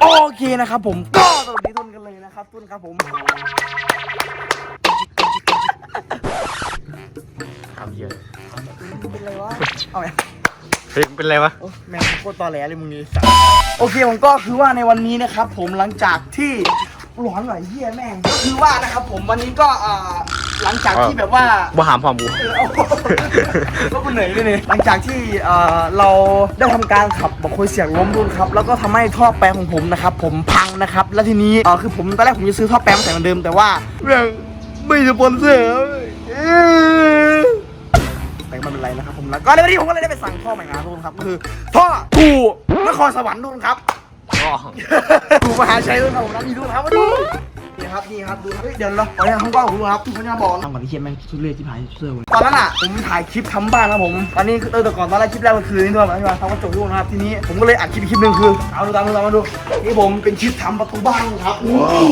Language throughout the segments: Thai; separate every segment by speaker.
Speaker 1: โอเคนะครับผมก็สวัสดีทุนกันเลยนะครับทุนครับผม
Speaker 2: ทำเยอะ
Speaker 1: เป็นไรวะเอาไหม
Speaker 2: เฮ้ยเป็นไรวะ
Speaker 1: โอ้แม่งโคตรตอแหลเลยมึงนี่สัสโอเคผมก็คือว่าในวันนี้นะครับ ผมหลังจากที่ร้อนหน่อยเฮียแม่งก็คือว่านะครับ ผมวันนี้ก็เอ่อ หลังจากที่แบบว่า
Speaker 2: บ่หามพอมู
Speaker 1: เออเอาก็คุณเหนื่อยด้วยนี่หลังจากที่เอ่อเราได้ทำการขับบอกคุยเสียงล้มรุ่นครับ แล้วก็ทำให้ท่อแปลงของผมนะครับ ผมพังนะครับ แล้วทีนี้เออคือผมตอนแรกผมจะซื้อท่อแปลงมาใส่เหมือนเดิม แต่ว่าเรื่องไม่สปอนเซอร์เออแต่ไม่เป็นไรนะครับผมแล้วก็ในวันนี้ผมก็เลยได้ไปสั่งท่อใหม่มาทุกคนครับก็คือท่อถูนครสวรรค์ทุกคนครับถูมหาชัยด้วยครับผมนะมีด้วยครับมาดูนี่ ครับนี่ครับดูครับเฮ้ยเดี๋ยวเราขออนุญาตห้องกล้องของดูครับเขาจะบอก ทำก่อนที่เคียนแม่งชุดเล่ที่ผายเสื้อตอนนั้นอะผมถ่ายคลิปทำบ้านครับผมตอนนี้คือเออแต่ก่อนตอนแรกคลิปแรกมันคือนี่ด้วยใช่ไหมทำกระจกด้วยนะครับทีนี้ผมก็เลยอัดคลิปอีกคลิปหนึ่งคือเอาดูตามดูตามมาดูนี่ผมเป็นคลิปทำประตูบ้านครับนี่ไม่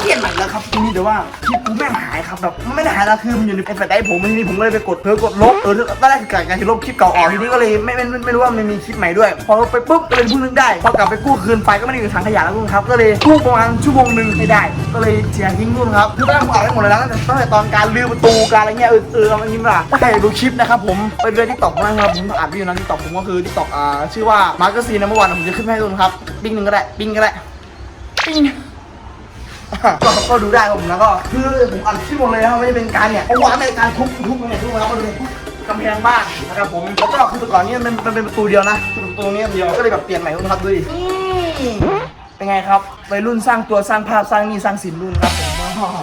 Speaker 1: เปลี่ยนใหม่แล้วครับทีนี้เดี๋ยวว่าคลิปกูแม่งหายครับแบบมันไม่ได้หายแล้วคือมันอยู่ในเป็นแฟลชไดรฟ์ผมทีนี้ผมก็เลยไปกดเพิ่มกดลบเออตอนแรกคือการที่ลบคลิปเก่าออกทีนี้ก็เลยไม่ไม่ไม่รู้ว่ามันมีคลิปใหม่ด้วย พอไปปุ๊บก็เลยเพิ่งนึกได้พอกลับไปกู้คืนไฟก็ไม่ได้อยู่ถังขยะแล้วนู่นครับก็เลยกู้ประมาณชั่วโมงหนึ่งไม่ได้ ก็เลยเสียทิ้งนู่นครับคือตอนแรกผมอัดไว้หมดเลยนะตั้งแต่ตั้งแต่ตอนการลื้อประตูการอะไรเงี้ยเออเออเอาอย่างนี้มาถ้าใครดูคลิปนะครับผมไปดูทิกตอกนะครับผมอัดวิดีโอนั้นทิกตอกผมก็คือทิกตอกอ่าชื่อว่ามาร์กซีนเมื่อวานผมจะขึ้นให้ดูนะครับปิ้งหนึ่งก็ได้ปิ้งก็ได้ปิ้ง ก็ก็ดูได้ครับผมแล้วก็คือผมอัดที่หมดเลยนะครับไม่ได้เป็นการเนี่ยเอาวาในการทุบทุบเนี่ยทุบนะครับมาดูทุบกำแพงบ้านนะครับผมแล้วก็คือแต่ก่อนเนี้มันมันเป็นประตูเดียวนะคือประตูนี้เดียวก็เลยแบบเปลี่ยนใหม่นะครับดูดิเป็นไงครับวัยรุ่นสร้างตัวสร้างภาพสร้างนี่สร้างศิลป์รุ่นครับ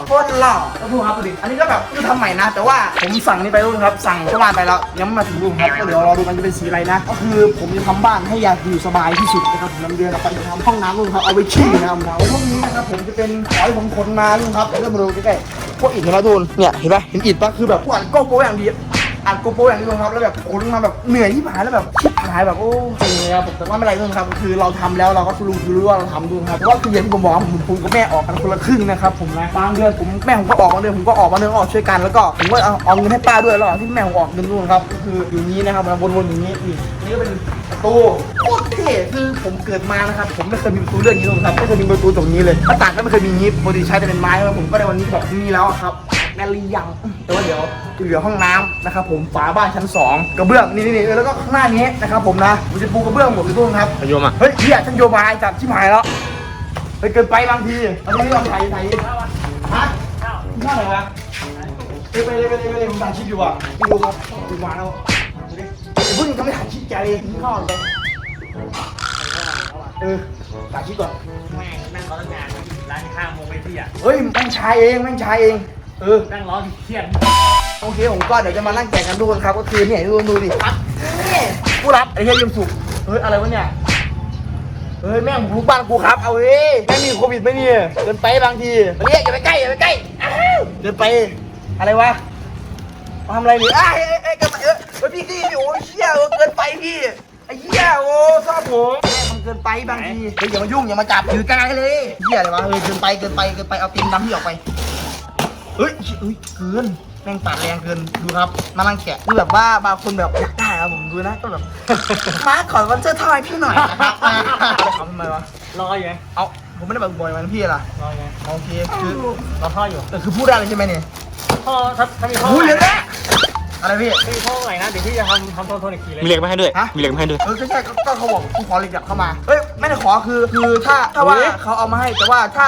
Speaker 1: โคตรหล่อแล้วพูดครับดูดิอันนี้ก็แบบคือทำใหม่นะ แต่ว่าผมสั่งนี่ไปรุ่นครับ สั่งเข้าบ้านไปแล้วยังไม่มาถึงรุ่นครับก็เดี๋ยวรอดูมันจะเป็นสีอะไรนะ ก็คือผมจะทำบ้านให้อยากอยู่สบายที่สุดนะครับผมลำเดือนกับไปทำห้องน้ำรุ่นครับเอาไว้ขี้นะครับผมพวกนี้นะครับผมจะเป็นขอให้ผมขนมารุ่นครับเดี๋ยวมาดูใกล้ๆพวกอิฐเห็นะทุนเนี่ยเห็นปะเห็นอิฐปะคือแบบพวกอัดโก้โปรอย่างดี อัดโกโปรอย่างนี้เลยครับแล้วแบบขนมาแบบเหนื่อยที่ผายแล้วแบบชิบหายแบบโอ้จริงเลยครับผมแต่ว่าไม่เป็นไรเรื่องครับ คือเราทำแล้วเราก็รู้รู้ว่าเราทำดูครับเพราะว่าคืออย่างที่ผมบอกผมผมกับแม่ออกกันคนละครึ่งนะครับผมนะบางเดือนผมแม่ผมก็ออกบางเดือนผมก็ออกบางเดือนออกช่วยกันแล้วก็ผมก็เอาเอาเงินให้ป้าด้วยแล้วที่แม่ผมออกเงินนู่นครับก็คืออยู่นี้นะครับวนๆอย่างนี้นี่นี่ก็เป็นประตูโคตรเท่คือผมเกิดมานะครับผมไม่เคยมีประตูเรื่องนี้เลยครับไม่เคยมีประตูตรงนี้เลยหน้าต่างก็ไม่เคยมีงี้ปกติใช้แต่เป็นไม้ครับผมก็ในวันนี้แบบมีแล้วครับ แม่ลียังแต่ว่าเดี๋ยวเหลือห้องน้ำนะครับผมฝาบ้านชั้นสองกระเบื้องนี่นี่นี่แล้วก็ข้างหน้านี้นะครับผมนะผมจะปูกระเบื้องหมดเลยทุกคนครับ
Speaker 2: พยมอะ
Speaker 1: เฮ้ยเฮียฉันโยบายจัดชิบหายแล้วไปเกินไปบางทีอันนี้ลองถ่ายถ่ายฮะข้าวไหนวะไปไปเลยไปเลยไปเลยผมถ่ายคลิปอยู่อะพี่ดูครับดูมาแล้วเดี๋ยวเพิ่งจะไม่ถ่ายคลิปแกเลยกินข้าวเลยเออถ่ายคลิปก่อน
Speaker 3: แม่งนั่งรอตั้งนานร้านข้างโมงไปที่อะ
Speaker 1: เฮ้ยแม่งชายเองแม่งชายเอง เออ
Speaker 3: นั่งรอที่เครียด
Speaker 1: โอเคผมก็เดี๋ยวจะมานั่งแกะกันทุกคนครับ ก็คือเนี่ยดูดูดินี่ผู้รับไอ้เหี้ยยืมสุกเฮ้ยอะไรวะเนี่ยเฮ้ยแม่งผมลูกบ้านกูครับเอาเว้ยแม่งมีโควิดไหมเนี่ยเกินไปบางทีเรียกอย่าไปใกล้อย่าไปใกล้อ้าวเกินไปอะไรวะมาทำอะไรนี่อ้าวเอ้ยเอ้ยเกินไปเออเฮ้ยพี่พี่โอ้ยเชี่ยเออเกินไปพี่ไอ้เหี้ยโอ้ชอบผมแม่งมันเกินไปบางทีเฮ้ยอย่ามายุ่งอย่ามาจับถือกายเลยเหี้ยอะไรวะเออเกินไปเกินไปเกินไปเอาตีนดำพี่ออกไป เฮ้ยเฮ้ยเกินแม่งปาดแรงเกินดูครับมาลังแกะคือแบบว่าบางคนแบบอยากได้ครับผมดูนะก็แบบ มาขอวันเจอร์ทอยพี่หน่อยนะครับมาอะไรขำทำไมวะ
Speaker 3: รออยู่ไง
Speaker 1: เอาผมไม่ได้แบบบ่อยมันพี่ล่ะ
Speaker 3: รออยู่ไง
Speaker 1: โอเคคือ
Speaker 3: รอพ่ออยู่
Speaker 1: แต่คือพูดได้เลยใช่ไหมเนี่ย
Speaker 3: พ่อถ้าถ้ามีพ่อ
Speaker 1: พูดเลยนะอะไรพี่
Speaker 3: ถ้ามีพ่อไหนนะเดี๋ยวพี่จะทำทำโทนโทนอีกทีเลย
Speaker 2: มีเหล็กมาให้ด้วย
Speaker 1: ฮะ
Speaker 2: มีเหล็กมาให้ด้วย
Speaker 1: เออใช่ใช่ก็ก็เขาบอกกูขอเหล็กดับเข้ามาเฮ้ยไม่ได้ขอคือคือถ้าถ้าว่าเขาเอามาให้แต่ว่าถ้า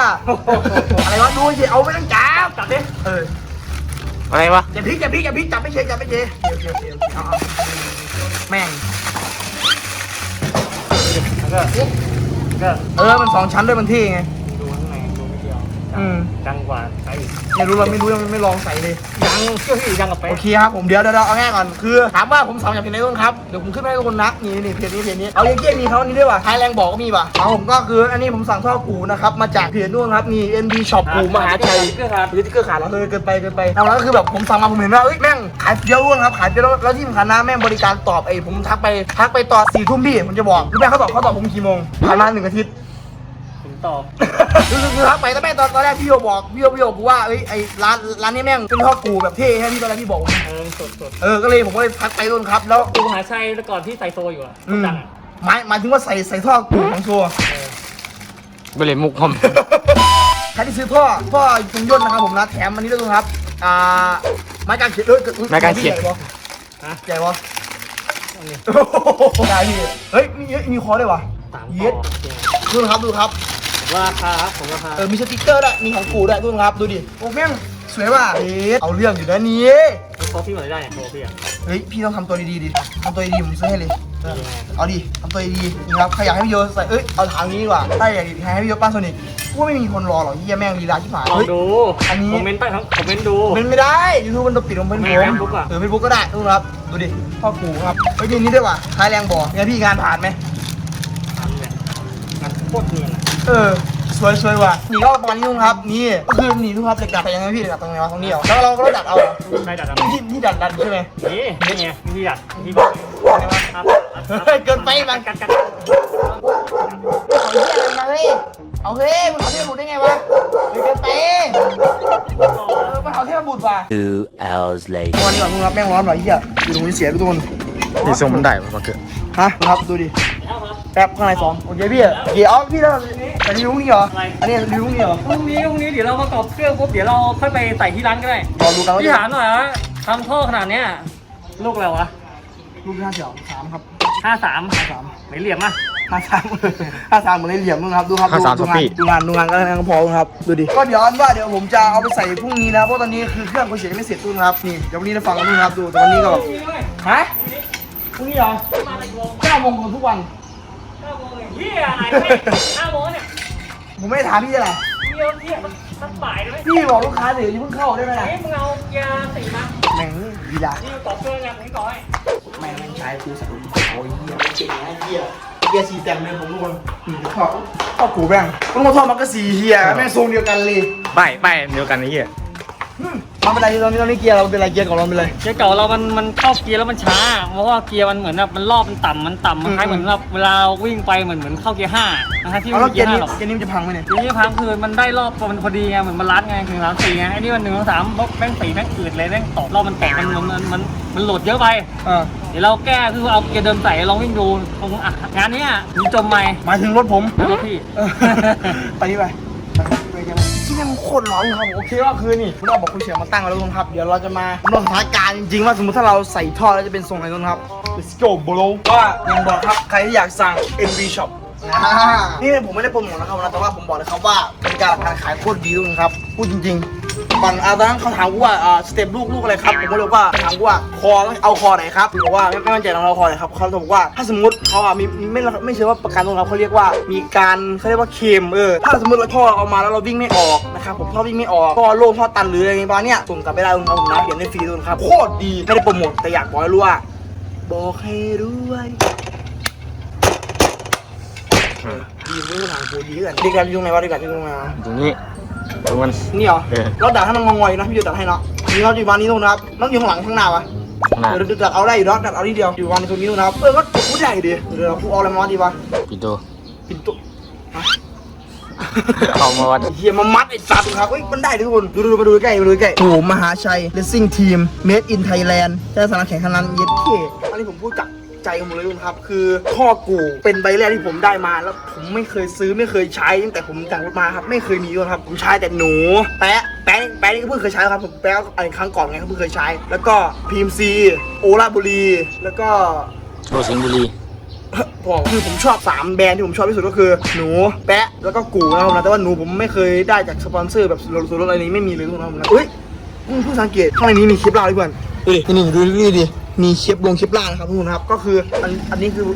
Speaker 1: อะไรวะดูสิเอาไม่ต้องจับ
Speaker 3: จับดิ
Speaker 1: เออ
Speaker 2: อะไรวะ
Speaker 1: อย่าพลิกอย่าพลิกอย่าพลิกจับไม่เชยจับไม่เชยเดี๋ยวเดี๋ยวเดี๋ยวเอาเอาแม่ง
Speaker 3: แล้วก็ก็
Speaker 1: เออ มันสองชั้นด้วยมันเท่ไง อืม
Speaker 3: ดังกว่าใครอีก
Speaker 1: ไม่รู้เราไม่รู้ยังไม่ลองใส่เลย
Speaker 3: ดังเชื่อพี่ดังกับไป
Speaker 1: โอเคครับผมเดี๋ยวเดี๋ยวเดี๋ยวเอาง่ายก่อนคือถามว่าผมสามจากเพจไหนบ้างครับเดี๋ยวผมขึ้นให้ทุกคนนะนี่นี่เพจนี้เพจนี้เอาเยี่ยมีเขาอันนี้ด้วยว่ะไทยแรงบอกก็มีว่ะเอาผมก็คืออันนี้ผมสั่งท่อกูนะครับมาจากเพจนู่นครับมี NB Shop กูมหาชัย
Speaker 3: ก็ครับ
Speaker 1: หรือที่เกอร์ขาดแล้วเลยเกินไปเกินไปเอาแล้วก็คือแบบผมสั่งมาผมเห็นว่าเอ้ยแม่งขายเฟี้ยวร่วงครับขายเฟี้ยวแล้วแล้วที่สำคัญนะแม่งบริการตอบไอ้ผมทักไปทักไปตอบสี่ทุ่มพี่ผมจะบอกรู้ไหมเขาตอบเขาตอบผมกี่โมงผ่านมาหนึ่งอาทิตย์
Speaker 3: ถึง ตอบ
Speaker 1: คือคือคือทักไปแต่แม่ตอนตอนแรกพี่โยบอกพี่โยพี่โยบอกว่าเอ้ยไอ้ร้านร้านนี้แม่งเป็นพ่อกูแบบเท่ใช่ไหมพี่ตอนแรกพี่บอกผม
Speaker 3: เออสดสด
Speaker 1: เออก็เลยผมก็เลยทักไปต้นครับ แล้ว
Speaker 3: กูมหาชัยแต่ก่อนที่ใส่โซอยู่อะ
Speaker 1: อืม
Speaker 3: ดังอะ
Speaker 1: หมายหมายถึงว่าใส่ใส่ท่อกูของโซ่
Speaker 3: เออ
Speaker 2: ไปเลยมุกผม
Speaker 1: ใครที่ซื้อท่อท่อเครื่องยนต์นะครับผมนะแถมอันนี้ด้วยนะครับอ่าไม้กางเขนเอ้ยอุ๊ย
Speaker 2: ไม้กางเขน
Speaker 1: ใหญ่ปะใหญ่ปะได้พี่เฮ้ยมีมีคอด้วยวะ
Speaker 3: สาม
Speaker 1: เย็ดดูนะครับดูครับ
Speaker 3: ราคาครับผมราคา
Speaker 1: เออมีสติ๊กเกอร์ด้วยมีของกูด้วยดูนะครับดูดิโอ้แม่งสวยว่ะเอ๊ะเอาเรื่องอยู่นะนี่
Speaker 3: โคพี่หมดได้เนี่ยโคพี่อะ
Speaker 1: เฮ้ยพี่ต้องทำตัวดีๆดิทำตัวดีๆผมซื้อให้เลย เออ
Speaker 3: ยังไง
Speaker 1: เอาดิทำตัวดีๆนี่ครับใครอยากให้พี่โยใส่เอ้ยเอาถามนี้ดีกว่าถ้าอยากให้พี่โยป้าโซนิกว่าไม่มีคนรอหรอกเยี่ยแม่งลีลาชิบหาย
Speaker 3: ลอง
Speaker 1: เฮ้ย
Speaker 3: ดู
Speaker 1: อันนี้
Speaker 3: คอมเมนต์ใต้ครับคอมเมนต์ดู
Speaker 1: มันไม่ได้ยูทูบมันปิดของเพื่อน
Speaker 3: ไม่
Speaker 1: ผม
Speaker 3: Facebook อะ
Speaker 1: เออเฟซบุ๊กก็ได้ดูครับดูดิพ่อกูครับเฮ้ยมีอันนี้ด้วยว่ะท้ายแรงบ่อไงพี่งานผ่านไหม
Speaker 3: ทำเนี่ยงานโคตรเนียนอะ
Speaker 1: เออสวยสวยว่ะนี่ก็ประมาณนี้ลุงครับนี่ก็คือนี่ทุกครับเหล็กดัดแต่ยังไงพี่เหล็กดัดตรงไหนวะตรงนี้เหรอแล้วเราก็ดัดเอาเหรอ
Speaker 3: ได้ดัด
Speaker 1: นี่ที่นี่ดัดดัดใช่ไหม
Speaker 3: นี่นี่ไงนี่ดัดนี่บอก
Speaker 1: อะไรวะ
Speaker 3: ครับ
Speaker 1: เฮ้ยเกินไปมัน
Speaker 3: กัดกัด
Speaker 1: เอาเหี้ยอะไรมาเฮ้ยเอาเฮ้ยมึงเอาเทพบุตรได้ไงวะเฮ้ยเกินไปเออมาเอาเทพบุตรว่ะ
Speaker 4: Two hours later.
Speaker 1: วันนี้ก่อนมึงรับแม่งร้อนหน่อยเหี้ยอยู่ตรงนี้เสียไปทุกคน
Speaker 2: นี่ทรงมันได้ปะมาเกิด
Speaker 1: ฮะครับดูดิ
Speaker 3: แล้วครับ
Speaker 1: แป๊บข้างในสองโอเคพี่เดี๋ยวเอาพี่แล้วอันนี้ลุงนี่เหรออันนี้ลุงนี่เหรอ
Speaker 3: พรุ่งนี้พรุ่งนี้เดี๋ยวเราประกอบเครื่องปุ๊บเดี๋ยวเราค่อยไปใส่ที่ร้านก็ได้
Speaker 1: รอดูกันว่า
Speaker 3: พี่
Speaker 1: จะ
Speaker 3: ถามหน่อยว่าทำท่อขนาดเนี้ยลูกอะไรวะ
Speaker 1: ลูกห้าเสี่ยวสามครับ
Speaker 3: ห้าสาม
Speaker 1: ห้าสาม
Speaker 3: ไหนเหลี่ยมอะ
Speaker 1: ห้าสามห้าสามเหมือนเลยเหลี่ยมนึงครับดูครับ
Speaker 2: ห้าสาม
Speaker 1: ดู
Speaker 2: สปีด
Speaker 1: ดูงานดูงานก็แล้วก็พอครับดูดิก็เดี๋ยวอันว่าเดี๋ยวผมจะเอาไปใส่พรุ่งนี้นะเพราะตอนนี้คือเครื่องกูเสียไม่เสร็จทุกครับนี่เดี๋ยววันนี้จะฟังกันดูครับดูแต่วันนี้ก็แบบ
Speaker 3: พรุ่งนี้ด้วย
Speaker 1: ฮะพรุ่งนี้เหรอ
Speaker 3: มาอะไรโมง
Speaker 1: เก้าโมงทุกวัน
Speaker 3: เก้าโมงเฮียอะไรไม่ห้าโมงเนี่ย
Speaker 1: ผมไม่ได้ถามพี่อะไร
Speaker 3: เฮียเฮียมันมันบ่ายได้ไหม
Speaker 1: พี่บอกลูกค้าเดี๋ยวอย่าเพิ่งเข้าได้ไหมล่ะ
Speaker 3: เฮ้ยมึงเอายาสีมา
Speaker 1: แม่งดีละ
Speaker 3: นี่ต่อเครื่องยังนี่ต่อให้
Speaker 1: แม่งแม่งใช้กูใส่โอ้ยเหี้ยเก่งนะเหี้ยเหี้ยสีแต้มเลยผมทุกคนอืมชอบชอบกูแม่งต้องมาทอดมันก็สีเหี้ยแม่งทรงเดียวกันเลย
Speaker 2: ป้ายป้ายเดียวกันไอ้เหี้ย
Speaker 1: อืมมันเป็นไรตอนนี้ตอนนี้เกียร์เราเป็นไรเกียร์ของเราเป็นไร
Speaker 3: เกียร์เก่าเรามันมันเข้าเกียร์แล้วมันช้า เพราะว่าเกียร์มันเหมือนแบบมันรอบมันต่ำมันต่ำมันคล้าย
Speaker 1: อืม
Speaker 3: เหมือนแบบเวลาวิ่งไปเหมือนเหมือนเข้าเกียร์ห้าทั้งที่
Speaker 1: เอา
Speaker 3: ไม่
Speaker 1: แล้ว
Speaker 3: ใช่
Speaker 1: เกี
Speaker 3: เกี
Speaker 1: ย
Speaker 3: ย
Speaker 1: ร์
Speaker 3: ร์ห้าหรอก
Speaker 1: นี้เกียร์นี้มันจะพังไหมเนี่ย
Speaker 3: ทีนี้พังคือมันได้รอบมันพอดีไงเหมือนมันรัดไงคือสามสี่ไงไอ้นี่มันหนึ่งสองสามปุ๊บแม่งสี่แม่งอืดเลยแม่งตกรอบมันแตกมันมันมันมันมันโหลดเยอะไป
Speaker 1: อ่า
Speaker 3: เดี๋ยวเราแก้คือเอาเกียร์เดิมใส่ลองวิ่งดูตรงอะงานเนี้ยมีจมไหม
Speaker 1: หมายถึงรถผม
Speaker 3: รถพี่
Speaker 1: เออ ไปนี่ไปไป กันนะที่นี่มันโคตรร้อนครับผมโอเคว่าคือนี่คุณเอาบอกคุณเสียงมาตั้งไว้แล้วทุกคนครับ เดี๋ยวเราจะมาลองสถานการณ์จริงๆว่าสมมติถ้าเราใส่ท่อแล้วจะเป็นทรงไหนทุกคนครับ Let's go bro ก็ยังบอกครับใครที่อยากสั่ง NV Shop อ่านี่ผมไม่ได้โปรโมทนะครับนะแต่ว่าผมบอกเลยครับว่าเป็นการการขายโคตรดีทุกคนครับพูดจริงๆ ก่อนอ่าตอนนั้นเขาถามกูว่าอ่าสเต็ปลูกลูกอะไรครับผมก็เลยบอกว่าถามกูว่าคอต้องเอาคอไหนครับผมบอกว่าไม่ไม่มั่นใจลองเอาคอไหนครับเขาบอกว่าถ้าสมมติเขาอะมีไม่ไม่เชื่อว่าประกันตรงครับเขาเรียกว่ามีการเขาเรียกว่าเคมเออถ้าสมมติเราท่อเอามาแล้วเราวิ่งไม่ออกนะครับผมท่อวิ่งไม่ออกท่อโล่งท่อตันหรืออะไรอย่างเงี้ยประมาณเนี้ยส่งกลับไปได้ทุกคนครับผมนะเขียนในฟรีทุกคนครับโคตรดีไม่ได้โปรโมทแต่อยากบอกให้รู้ว่าบอกให้รู้ไว้ดีไม่รู้ทางกูดีกันดีกันอยู่ตรงไหนวะดีกันอยู่ตรงไหนวะ
Speaker 2: ตรงนี้ ตรงมัน
Speaker 1: นี่เหรอ
Speaker 2: เออ
Speaker 1: เราดักให้มันงอยๆนะพี่จะดักให้เนาะนี่เราอยู่บ้านนี้ตรงนะครับน้องอยู่ข้างหลังข้างหน้าวะ
Speaker 2: ข้างหน้า
Speaker 1: เดี๋ยวดักเอาได้อยู่เนาะดักเอาทีเดียวอยู่บ้านในตรงนี้ตรงนะครับเออก็พูดได้ดิเดี๋ยวเราพูดเอาอะไรมาวัดดีวะ
Speaker 2: ปิดตัว
Speaker 1: ปิดตัว
Speaker 2: เข้ามาวัด
Speaker 1: เฮียมามัดไอ้สัตว์ครับเฮ้ยมันได้ทุกคน ดูดูมาดูใกล้มาดูใกล้โอ้โหมหาชัย Racing Team Made in Thailand ใช้สนามแข่งขันนั้นเย็ดเท่อันนี้ผมพูดจาก ใจของผมเลยทุกคนครับ คือท่อกูเป็นใบแรกที่ผมได้มาแล้วผมไม่เคยซื้อไม่เคยใช้ตั้งแต่ผมแต่งรถมาครับไม่เคยมีด้วยครับผมใช้แต่หนูแปะแปะแปะนี่ก็เพิ่งเคยใช้ครับผมแปะอันครั้งก่อนไงก็เพิ่งเคยใช้ แล้วก็พีมซีโอลาบุรี แล้วก็
Speaker 2: โชว์สิงห์บุรี
Speaker 1: ผมคือผมชอบ 3 แบรนด์ที่ผมชอบที่สุดก็คือ หนูแปะแล้วก็กูนะครับผมนะแต่ว่าหนูผมไม่เคยได้จากสปอนเซอร์แบบส่วนลดอะไรนี้ไม่มีเลยทุกคนนะครับผมนะเฮ้ยมึงเพิ่งสังเกตข้างในนี้มีคลิปล่าด้วยเพื่อนดูดินี่ดูดิดูดิ มีคลิปลงคลิปล่านะครับทุกคนครับ ก็คืออันอันนี้คือ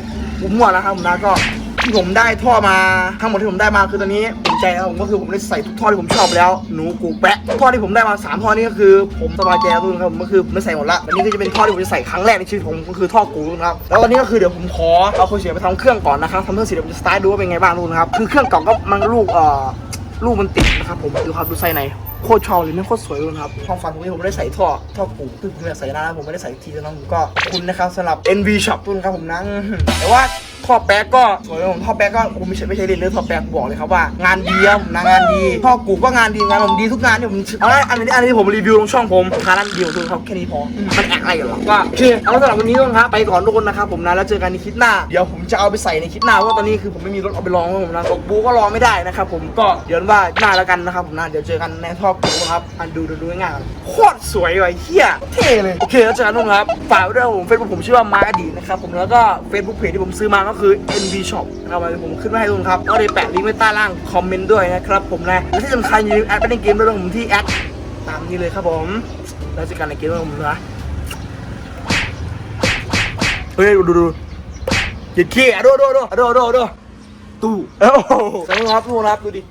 Speaker 1: ผมมั่วนะครับผมนะก็ที่ผมได้ท่อมาทั้งหมดที่ผมได้มาคือตอนนี้ผมใจนะครับผมก็คือผมได้ใส่ทุกท่อที่ผมชอบแล้วหนูกูแปะท่อที่ผมได้มาสามท่อนี้ก็คือผมสบายใจแล้วทุกคนครับผมก็คือผมได้ใส่หมดละอันนี้ก็จะเป็นท่อที่ผมจะใส่ครั้งแรกในชีวิตผมก็คือท่อกูนะครับแล้ววันนี้ก็คือเดี๋ยวผมขอเอาโคเชียไปทำเครื่องก่อนนะครับทำเครื่องเสร็จเดี๋ยวผมจะสตาร์ทดูว่าเป็นไงบ้างทุกคนครับคือเครื่องกล่องก็มันลูกเอ่อลูกมันติดนะครับผมดูครับดูไส้ใน โคตรชอบเลยไม่โคตรสวยเลยนะครับห้องฟังตรงนี้ผมไม่ได้ใส่ท่อท่อปูคือผมอยากใส่น้าผมไม่ได้ใส่ทีแล้นะผมก็คุณนะครับสำหรับ NV Shop ตุนครับผมนะแต่ว่า ท่อแป๊กก็สวยครับผมท่อแป๊กก็ผมไม่ใช่ไม่ใช่เล่นเรื่องท่อแป๊กบอกเลยครับว่างานดีครับผมนะงานดีท่อกูก็งานดีงานผมดีทุกงานที่ผมเอาละอันนี้อันนี้ผมรีวิวลงช่องผมทานั้นเดียวทุกครับแค่นี้พอมันแอกอะไรกันหรอก็โอเคเอาละสำหรับวันนี้ทุกคนครับไปก่อนทุกคนนะครับผมนะแล้วเจอกันในคลิปหน้าเดี๋ยวผมจะเอาไปใส่ในคลิปหน้าเพราะว่าตอนนี้คือผมไม่มีรถเอาไปลองครับผมนะตกบูก็รอไม่ได้นะครับผมก็เดี๋ยวว่าหน้าแล้วกันนะครับผมนะเดี๋ยวเจอกันในท่อกูครับอันดูดูดูง่ายๆก่อนโคตรสวยเลยเฮียเท่เลยโอเคแล้วเจอกันทุกคนครับฝากไว้ด้วยครับผมเฟซบุ๊กผมชื่อว่ามาร์กอดีตนะครับผมแล้วก็เฟซบุ๊กเพจที่ผมซื้อมาก็คือ NV Shop นะครับผมขึ้นไว้ให้ทุกคนครับก็เลยแปะลิงก์ไว้ใต้ล่างคอมเมนต์ด้วยนะครับผมนะและที่สำคัญอย่าลืมแอดไปในเกมด้วยนะผมที่แอดตามนี้เลยครับผมแล้วเจอกันในเกมด้วยผมนะเฮ้ยดูดูดูหยิดขี้อะดูดูดูดูดูดูตู้โอ้โหสวัสดีครับทุกคนครับดูดิ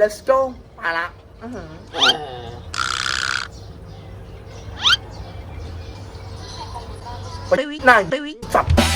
Speaker 1: let's go มาละอื้อหือไปไหนสับ